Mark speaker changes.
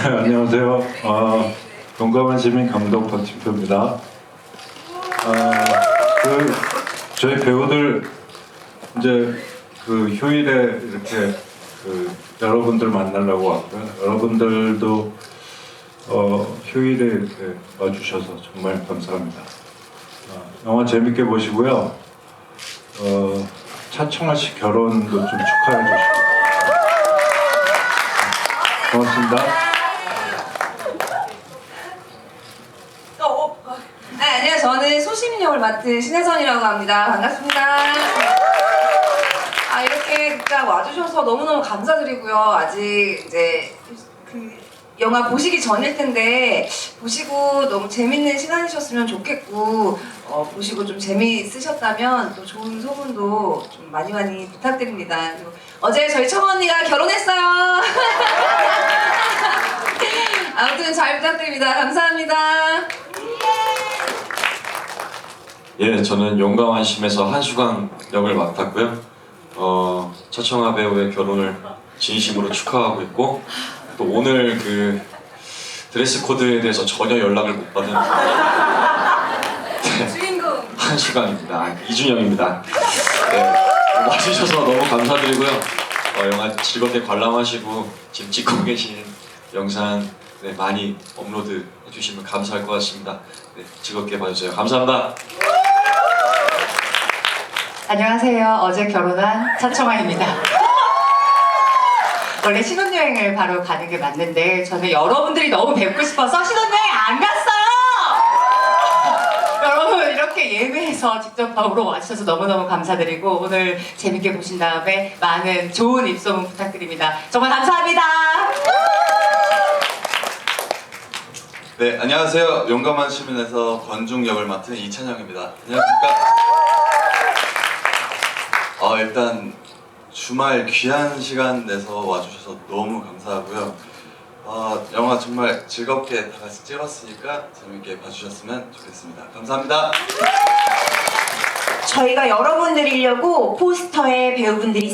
Speaker 1: 안녕하세요. 어, 용감한 시민 감독 박진표입니다. 어, 그 저희 배우들 이제 그 휴일에 이렇게 그 여러분들 만나려고 왔고요. 여러분들도 어, 휴일에 이렇게 와주셔서 정말 감사합니다. 어, 영화 재밌게 보시고요. 어, 차청아 씨 결혼도 좀 축하해 주시고. 고맙습니다.
Speaker 2: 어, 어. 네, 안녕하세요. 저는 소시민 역을 맡은 신혜선이라고 합니다. 반갑습니다. 아, 이렇게 진짜 와주셔서 너무너무 감사드리고요. 아직 이제 그 영화 보시기 전일 텐데 보시고 너무 재밌는 시간이셨으면 좋겠고 어, 보시고 좀 재미있으셨다면 또 좋은 소문도 좀 많이 많이 부탁드립니다. 그리고 어제 저희 청아 언니가 결혼했어요. 아무튼 잘 부탁드립니다. 감사합니다.
Speaker 3: 예, 저는 용감한 심에서 한수강 역을 맡았고요. 어, 차청아 배우의 결혼을 진심으로 축하하고 있고 또 오늘 그 드레스 코드에 대해서 전혀 연락을 못 받은
Speaker 2: 주인공.
Speaker 3: 한수강입니다. 아, 이준영입니다. 네, 와주셔서 너무 감사드리고요. 어, 영화 즐겁게 관람하시고 지금 찍고 계신 영상 네, 많이 업로드 해주시면 감사할 것 같습니다. 네, 즐겁게 봐주세요. 감사합니다.
Speaker 4: 안녕하세요. 어제 결혼한 차청아입니다. 원래 신혼여행을 바로 가는 게 맞는데 저는 여러분들이 너무 뵙고 싶어서 신혼여행 안 갔어요. 여러분 이렇게 예매해서 직접 보러 와주셔서 너무너무 감사드리고 오늘 재밌게 보신 다음에 많은 좋은 입소문 부탁드립니다. 정말 감사합니다.
Speaker 5: 네, 안녕하세요. 용감한 시민에서 권중 역을 맡은 이찬영입니다. 안녕하십니까? 어, 일단 주말 귀한 시간 내서 와주셔서 너무 감사하고요. 어, 영화 정말 즐겁게 다 같이 찍었으니까 재밌게 봐주셨으면 좋겠습니다. 감사합니다.
Speaker 6: 저희가 열어보드리려고 포스터에 배우분들이